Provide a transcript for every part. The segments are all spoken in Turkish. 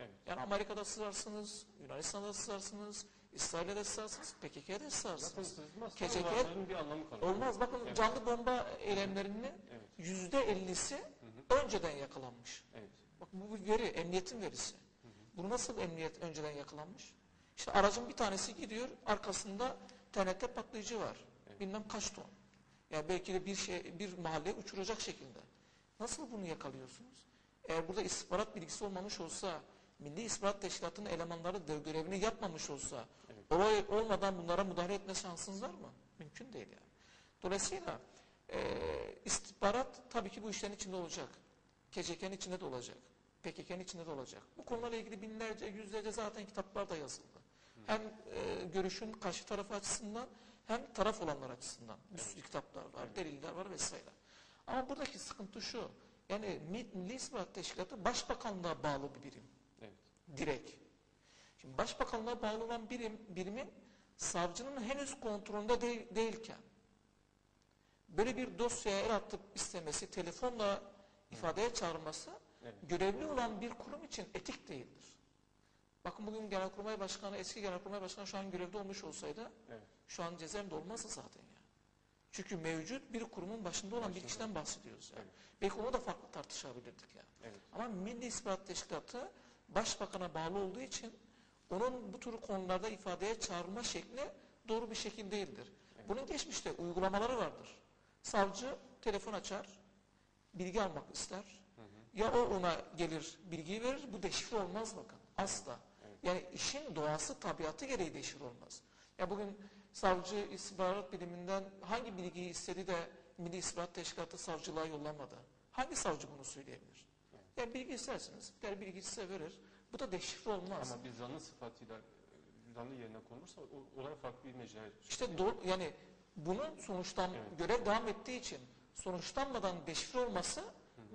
Evet. Yani Amerika'da sızarsınız, Yunanistan'da sızarsınız, İsrail'de de sızarsınız, PKK'de de bir anlamı kalıyor. Olmaz. Bakın Evet. canlı bomba eylemlerinin Evet. yüzde ellisi Hı hı. önceden yakalanmış. Evet. Bak bu bir veri, emniyetin verisi. Bu nasıl emniyet önceden yakalanmış? İşte aracın bir tanesi gidiyor, arkasında TNT patlayıcı var. Evet. Bilmem kaç ton. Ya belki de bir şey, bir mahalleye uçuracak şekilde. Nasıl bunu yakalıyorsunuz? Eğer burada istihbarat bilgisi olmamış olsa, Milli İstihbarat Teşkilatı'nın elemanları da görevini yapmamış olsa, Evet. olay olmadan bunlara müdahale etme şansınız var mı? Mümkün değil yani. Dolayısıyla eee istihbarat tabii ki bu işlerin içinde olacak. KCK'nin içinde de olacak. PKK'nin içinde de olacak. Bu konularla ilgili binlerce, yüzlerce zaten kitaplar da yazıldı. Hem e, görüşün karşı tarafı açısından hem taraf olanlar açısından. Bir sürü kitaplar var, deliller var vesaire. Ama buradaki sıkıntı şu. Yani Milli İstihbarat Teşkilatı Başbakanlığa bağlı bir birim. Evet. Direkt. Şimdi Başbakanlığa bağlı olan birim, birimin savcının henüz kontrolünde değil, değilken böyle bir dosyaya el atıp istemesi, telefonla ifadeye çağırması Evet. görevli olan bir kurum için etik değildir. Bakın bugün Genelkurmay Başkanı, eski Genelkurmay Başkanı şu an görevde olmuş olsaydı Evet. şu an cezaevinde olmazdı zaten ya. Çünkü mevcut bir kurumun başında olan bir Başında. kişiden bahsediyoruz. Yani. Evet. Belki onu da farklı tartışabilirdik yani. Evet. Ama Milli İstihbarat Teşkilatı başbakana bağlı olduğu için onun bu tür konularda ifadeye çağrılma şekli doğru bir şekil değildir. Bunun geçmişte uygulamaları vardır. Savcı telefon açar, bilgi almak ister. Ya o ona gelir bilgiyi verir, bu deşifre olmaz bakın. Asla. Yani işin doğası, tabiatı gereği deşifre olmaz. Ya bugün savcı istihbarat biliminden hangi bilgiyi istedi de Milli İstihbarat Teşkilatı savcılığa yollamadı? Hangi savcı bunu söyleyebilir? Yani bilgi istersiniz, der bilgi size verir. Bu da deşifre olmaz. Ama bir zanlı sıfatıyla e, zanlı yerine konulursa o- olay farklı bir mecraya. İşte do- yani bunun sonuçtan Evet. görev devam ettiği için sonuçlanmadan deşifre olması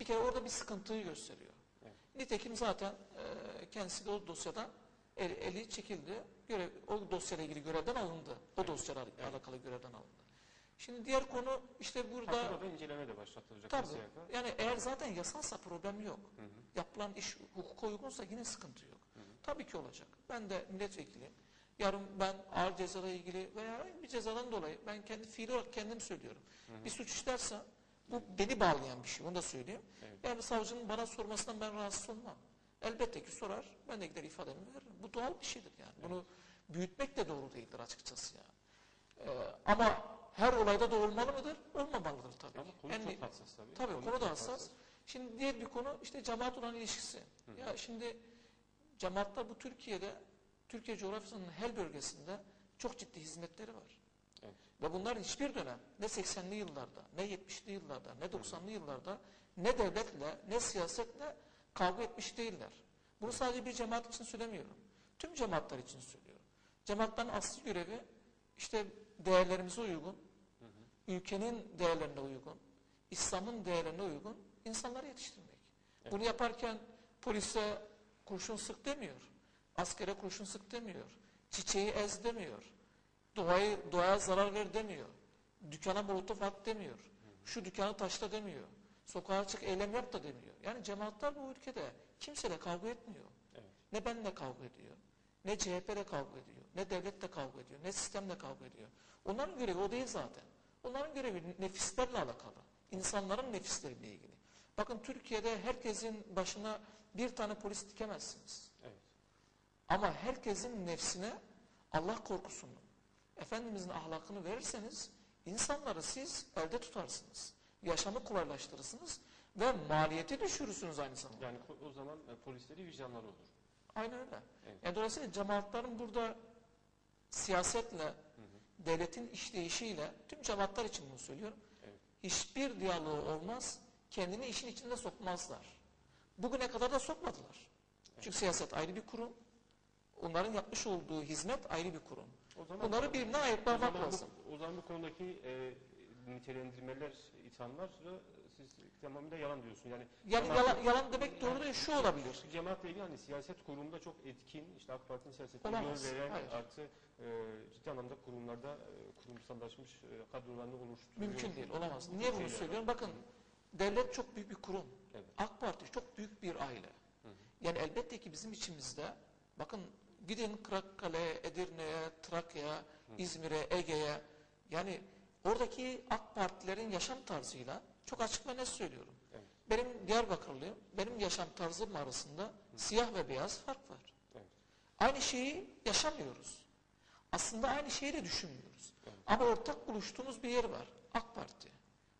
bir kere orada bir sıkıntıyı gösteriyor. Evet. Nitekim zaten e, kendisi de o dosyadan el- eli çekildi. Görev, o dosyayla ilgili görevden alındı. O dosyayla alakalı görevden alındı. Şimdi diğer konu işte burada da inceleme de başlatılacak. tabii yani eğer zaten yasalsa problem yok. Hı hı. Yapılan iş hukuka uygunsa yine sıkıntı yok. Tabii ki olacak. Ben de milletvekiliyim. Yarın ben ağır cezayla ilgili veya bir cezadan dolayı ben kendi fiili olarak kendim söylüyorum. Bir suç işlerse bu beni bağlayan bir şey. Onu da söyleyeyim. Evet. Yani savcının bana sormasından ben rahatsız olmam. Elbette ki sorar. Ben de gider ifademi veririm. Bu doğal bir şeydir yani. Bunu büyütmek de doğru değildir açıkçası yani. Ee, ama her olayda da olmalı mıdır? Olmamalıdır tabii. Ama konu En- çok hassas tabii. Tabii konu çok da hassas. Şimdi diğer bir konu işte cemaat olan ilişkisi. Ya şimdi cemaatler bu Türkiye'de, Türkiye coğrafyasının her bölgesinde çok ciddi hizmetleri var. Evet. Ve bunlar hiçbir dönem ne 80'li yıllarda, ne 70'li yıllarda, ne 90'lı yıllarda ne devletle ne siyasetle kavga etmiş değiller. Bunu sadece bir cemaat için söylemiyorum. Tüm cemaatler için söylüyorum. Cemaatlerin asli görevi işte değerlerimize uygun, ülkenin değerlerine uygun, İslam'ın değerlerine uygun insanları yetiştirmek. Bunu yaparken polise kurşun sık demiyor, askere kurşun sık demiyor, çiçeği ez demiyor, doğayı, doğaya zarar ver demiyor, dükkana molotof at demiyor, şu dükkanı taşla demiyor, sokağa çık eylem yap da demiyor. Yani cemaatler bu ülkede kimseyle kavga etmiyor. Evet. Ne benle kavga ediyor, ne CHP'le kavga ediyor, ne devletle kavga ediyor, ne sistemle kavga ediyor. Onların görevi o değil zaten. Onların görevi nefislerle alakalı. İnsanların nefisleriyle ilgili. Bakın Türkiye'de herkesin başına bir tane polis dikemezsiniz. Evet. Ama herkesin nefsine Allah korkusunu, Efendimizin ahlakını verirseniz insanları siz elde tutarsınız. Yaşamı kolaylaştırırsınız ve maliyeti düşürürsünüz aynı zamanda. Yani o zaman e, polisleri vicdanları olur. Aynen öyle. Evet. Yani dolayısıyla cemaatlerin burada siyasetle, devletin işleyişiyle, tüm cemaatler için bunu söylüyorum, Evet. hiçbir diyaloğu olmaz, kendini işin içinde sokmazlar. Bugüne kadar da sokmadılar. Çünkü siyaset ayrı bir kurum, onların yapmış olduğu hizmet ayrı bir kurum. O zaman Bunları birbirine zaman, lazım. bu, o zaman bu konudaki e, nitelendirmeler, ithamlar siz tamamıyla yalan diyorsun. Yani Yani cemaat- yalan, yalan demek doğru değil, şu olabilir. Cemaatle ilgili hani siyaset kurumunda çok etkin, işte AK Parti'nin siyasetine Olamaz, yön veren hayır. artı e, ciddi anlamda kurumlarda e, kurumsallaşmış e, kadrolarını oluşturuyor. Mümkün değil, olamaz. Niye bunu söylüyorum? Bakın, devlet çok büyük bir kurum. Evet. AK Parti çok büyük bir aile. Yani elbette ki bizim içimizde bakın gidin Kırıkkale'ye, Edirne'ye, Trakya'ya, İzmir'e, Ege'ye yani oradaki AK Partilerin yaşam tarzıyla çok açık ve net söylüyorum. Evet. Benim Diyarbakırlıyım. Benim yaşam tarzım arasında siyah ve beyaz fark var. Evet. Aynı şeyi yaşamıyoruz. Aslında aynı şeyi de düşünmüyoruz. Evet. Ama ortak buluştuğumuz bir yer var. AK Parti.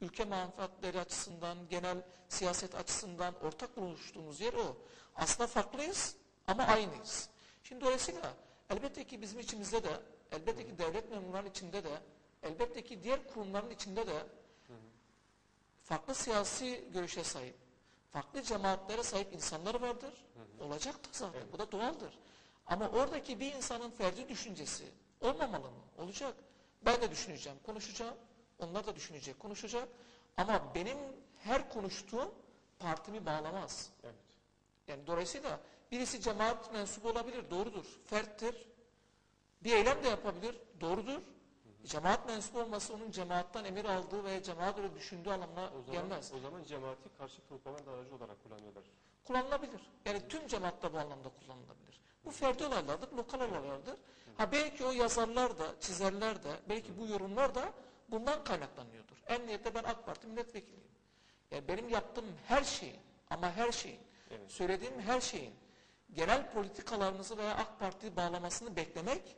Ülke menfaatleri açısından, genel siyaset açısından ortak buluştuğumuz yer o. Aslında farklıyız ama aynıyız. Şimdi dolayısıyla elbette ki bizim içimizde de, elbette ki devlet memurlarının içinde de, elbette ki diğer kurumların içinde de farklı siyasi görüşe sahip, farklı cemaatlere sahip insanlar vardır. Olacak da zaten. Evet. Bu da doğaldır. Ama oradaki bir insanın ferdi düşüncesi olmamalı mı? Olacak. Ben de düşüneceğim, konuşacağım. Onlar da düşünecek, konuşacak. Ama benim her konuştuğum partimi bağlamaz. Evet. Yani dolayısıyla birisi cemaat mensubu olabilir, doğrudur. Ferttir. Bir eylem de yapabilir, doğrudur. Cemaat mensubu olması onun cemaattan emir aldığı veya cemaat öyle düşündüğü anlamına O zaman, gelmez. o zaman cemaati karşı propaganda aracı olarak kullanıyorlar. kullanılabilir. Yani tüm cemaatta bu anlamda kullanılabilir. Bu ferdi olaylardır, lokal olaylardır. Ha belki o yazarlar da, çizerler de, belki bu yorumlar da bundan kaynaklanıyordur. En niyette ben AK Parti milletvekiliyim. Yani benim yaptığım her şeyin ama her şeyin, Evet. söylediğim her şeyin genel politikalarınızı veya AK Parti bağlamasını beklemek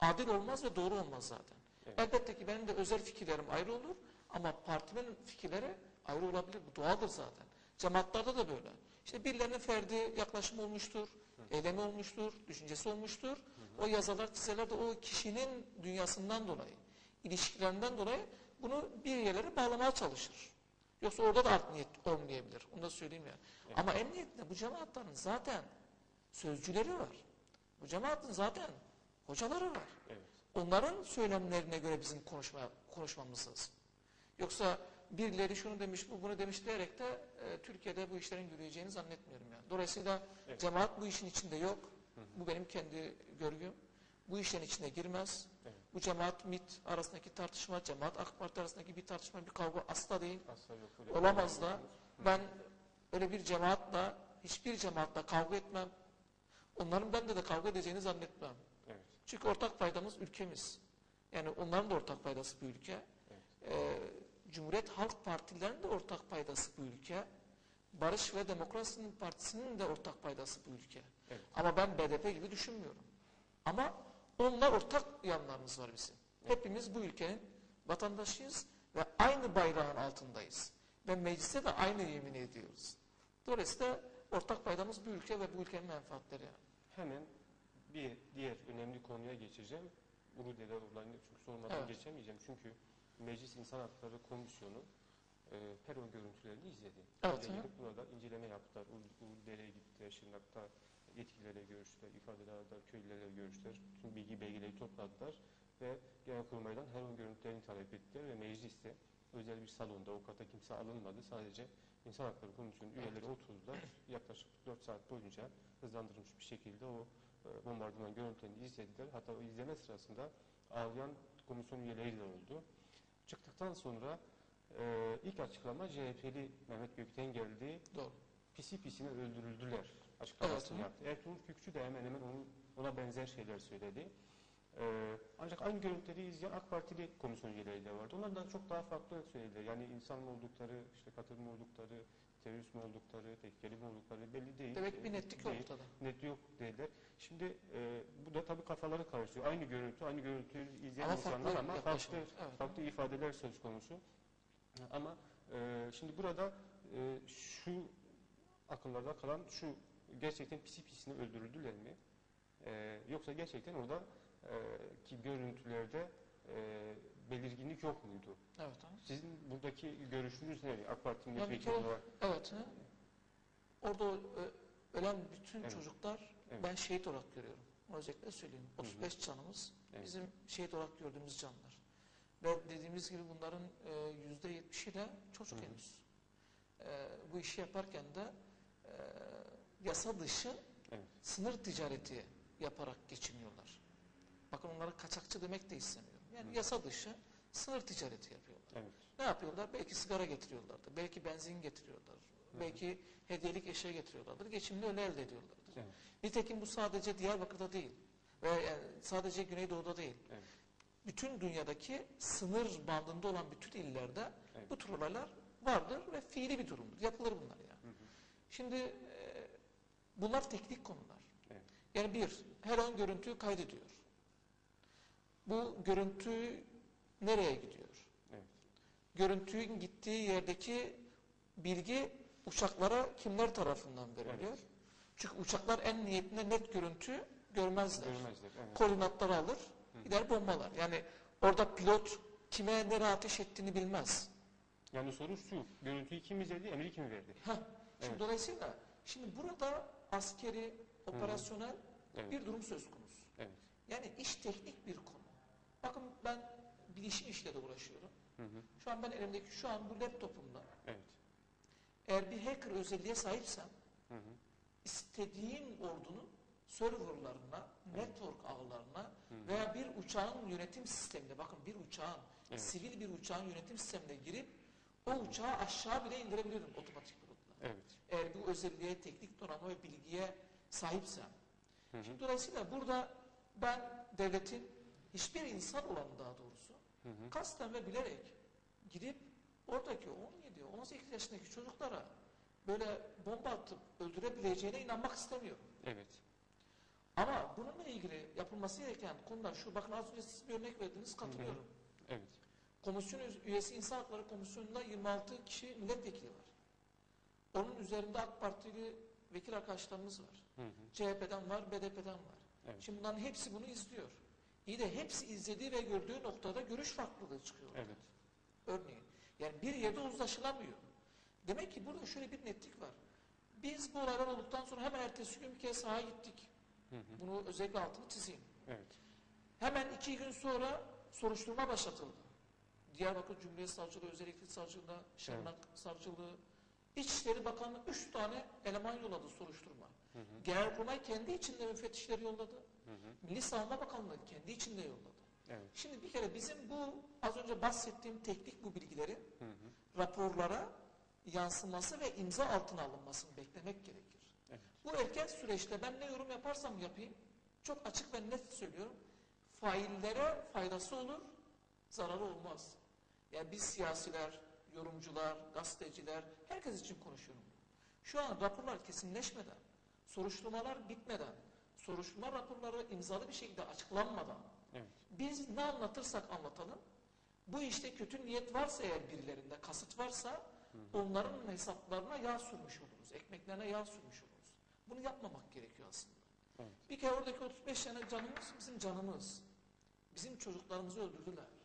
adil olmaz ve doğru olmaz zaten. Evet. Elbette ki benim de özel fikirlerim ayrı olur ama partimin fikirleri ayrı olabilir. Bu doğaldır zaten. Cemaatlerde de böyle. İşte birilerinin ferdi yaklaşımı olmuştur, eylemi olmuştur, düşüncesi olmuştur. O yazarlar, çizerler de o kişinin dünyasından dolayı, ilişkilerinden dolayı bunu bir yerlere bağlamaya çalışır. Yoksa orada da art niyet olmayabilir. Onu da söyleyeyim ya. Evet. Ama en niyetinde bu cemaatlerin zaten sözcüleri var. Bu cemaatin zaten hocaları var. Evet. Onların söylemlerine göre bizim konuşma, konuşmamız lazım. Yoksa birileri şunu demiş, bu bunu demiş diyerek de e, Türkiye'de bu işlerin yürüyeceğini zannetmiyorum yani. Dolayısıyla Evet. cemaat bu işin içinde yok. Hı hı. Bu benim kendi görgüm. Bu işlerin içine girmez. Evet. Bu cemaat MİT arasındaki tartışma, cemaat AK Parti arasındaki bir tartışma, bir kavga asla değil. Asla yok. öyle Olamaz da. Hı. Ben öyle bir cemaatla, hiçbir cemaatla kavga etmem. Onların bende de kavga edeceğini zannetmem. Evet. Çünkü ortak paydamız ülkemiz. Yani onların da ortak paydası bu ülke. Ee, Cumhuriyet Halk Partilerinin de ortak paydası bu ülke. Barış ve Demokrasi'nin partisinin de ortak paydası bu ülke. Evet. Ama ben BDP gibi düşünmüyorum. Ama onlar ortak yanlarımız var bizim. Hepimiz bu ülkenin vatandaşıyız ve aynı bayrağın altındayız. Ve mecliste de aynı yemin ediyoruz. Dolayısıyla ortak paydamız bu ülke ve bu ülkenin menfaatleri. yani. Hemen bir diğer önemli konuya geçeceğim. Uludere olayını çünkü sormadan Evet. geçemeyeceğim. Çünkü Meclis İnsan Hakları Komisyonu e, Peron görüntülerini izledi. Evet, gidip burada inceleme yaptılar. Ul- Uludere'ye gitti, Şırnak'ta yetkililere görüştüler, ifadeler aldılar, köylülerle görüştüler. Tüm bilgi belgeleri topladılar ve Genelkurmay'dan Heron görüntülerini talep ettiler ve mecliste özel bir salonda o kata kimse alınmadı. Sadece İnsan Hakları Komisyonu üyeleri oturdular. Yaklaşık 4 saat boyunca hızlandırılmış bir şekilde o e, bombardıman görüntülerini izlediler. Hatta o izleme sırasında ağlayan komisyon üyeleri de oldu. Çıktıktan sonra e, ilk açıklama CHP'li Mehmet Gökten geldi. Doğru. Pisi pisine öldürüldüler açıklamasını Evet, yaptı. Ertuğrul Kükçü de hemen hemen onun, ona benzer şeyler söyledi. Ee, ancak aynı görüntüleri izleyen AK Partili komisyon üyeleri de vardı. Onlar da çok daha farklı söylediler. Yani insan mı oldukları, işte katıl mı oldukları, terörist mi oldukları, tehlikeli mi oldukları belli değil. Demek bir Ee, netlik değil. ortada. Net yok dediler. Şimdi e, bu da tabii kafaları karışıyor. Aynı görüntü, aynı görüntüyü izleyen Ama insanlar farklı ama farklı. Evet. farklı ifadeler söz konusu. Ama e, şimdi burada e, şu akıllarda kalan şu gerçekten pisi pisine öldürüldüler mi? E, yoksa gerçekten orada e, ki görüntülerde e, belirginlik yok muydu? Evet. ha. Sizin buradaki görüşünüz ne? AK Parti milletvekili kere- olarak. Evet. Orada ö- ölen bütün Evet. çocuklar Evet. ben şehit olarak görüyorum. Onu özellikle söyleyeyim. Hı hı. 35 canımız Evet. bizim şehit olarak gördüğümüz canlar. Ve dediğimiz gibi bunların e, yüzde 70'i de çocuk Hı hı. henüz. E, bu işi yaparken de e, yasa dışı Evet. sınır ticareti yaparak geçiniyorlar. Bakın onlara kaçakçı demek de istemiyorum. Yani Hı. yasa dışı sınır ticareti yapıyorlar. Evet. Ne yapıyorlar? Belki sigara getiriyorlardır, belki benzin getiriyorlar, hı. belki hediyelik eşya getiriyorlardır. Geçimini öyle elde ediyorlardır. Evet. Nitekim bu sadece Diyarbakır'da değil ve yani sadece Güneydoğu'da değil. Evet. Bütün dünyadaki sınır bandında olan bütün illerde Evet. bu tür olaylar vardır ve fiili bir durumdur. Yapılır bunlar yani. Hı hı. Şimdi e, bunlar teknik konular. Evet. Yani bir, her an görüntüyü kaydediyor. Bu görüntü nereye gidiyor? Evet. Görüntünün gittiği yerdeki bilgi uçaklara kimler tarafından veriliyor? Evet. Çünkü uçaklar en niyetinde net görüntü görmezler. Görmezler. Evet. Koordinatları alır, Hı. gider bombalar. Yani orada pilot kime nereye ateş ettiğini bilmez. Yani soru şu. Görüntüyü kim izledi, emri kim verdi? Heh. Şimdi Evet. dolayısıyla şimdi burada askeri, operasyonel Evet. bir durum söz konusu. Evet. Yani iş teknik bir konu. Bakın ben bilişim işle de uğraşıyorum. Hı hı. Şu an ben elimdeki şu an bu laptopumda Evet. eğer bir hacker özelliğe sahipsem Hı hı. İstediğim ordunun serverlarına, network ağlarına veya bir uçağın yönetim sistemine bakın bir uçağın Evet. sivil bir uçağın yönetim sistemine girip o uçağı aşağı bile indirebilirim otomatik pilotla. Evet. Eğer bu özelliğe, teknik donanma ve bilgiye sahipsem. Hı hı. Dolayısıyla burada ben devletin hiçbir insan olan daha doğrusu Hı hı. kasten ve bilerek gidip oradaki 17, 18 yaşındaki çocuklara böyle bomba atıp öldürebileceğine inanmak istemiyorum. Evet. Ama bununla ilgili yapılması gereken konular şu. Bakın az önce siz bir örnek verdiniz katılıyorum. Evet. Komisyon üyesi İnsan Hakları Komisyonu'nda 26 kişi milletvekili var. Onun üzerinde AK Partili vekil arkadaşlarımız var. Hı hı. CHP'den var, BDP'den var. Evet. Şimdi bunların hepsi bunu izliyor. İyi de hepsi izlediği ve gördüğü noktada görüş farklılığı çıkıyor. Evet. Örneğin. Yani bir yerde uzlaşılamıyor. Demek ki burada şöyle bir netlik var. Biz bu olaylar olduktan sonra hemen ertesi gün bir kez sahaya gittik. Hı hı. Bunu özellikle altını çizeyim. Evet. Hemen iki gün sonra soruşturma başlatıldı. Diyarbakır Cumhuriyet Savcılığı, Özellikle Savcılığı, Şırnak Savcılığı, İçişleri Bakanlığı üç tane eleman yolladı soruşturma. Hı hı. Genelkurmay kendi içinde müfettişleri yolladı. Hı hı. Milli Savunma Bakanlığı kendi içinde yolladı. Evet. Şimdi bir kere bizim bu az önce bahsettiğim teknik bu bilgileri Hı hı. raporlara yansıması ve imza altına alınmasını beklemek gerekir. Evet. Bu erken süreçte ben ne yorum yaparsam yapayım çok açık ve net söylüyorum. Faillere faydası olur, zararı olmaz. Yani biz siyasiler, yorumcular, gazeteciler herkes için konuşuyorum. Şu an raporlar kesinleşmeden, soruşturmalar bitmeden, soruşturma raporları imzalı bir şekilde açıklanmadan Evet. biz ne anlatırsak anlatalım bu işte kötü niyet varsa eğer birilerinde kasıt varsa onların hesaplarına yağ sürmüş oluruz. Ekmeklerine yağ sürmüş oluruz. Bunu yapmamak gerekiyor aslında. Evet. Bir kere oradaki 35 tane canımız bizim canımız. Bizim çocuklarımızı öldürdüler.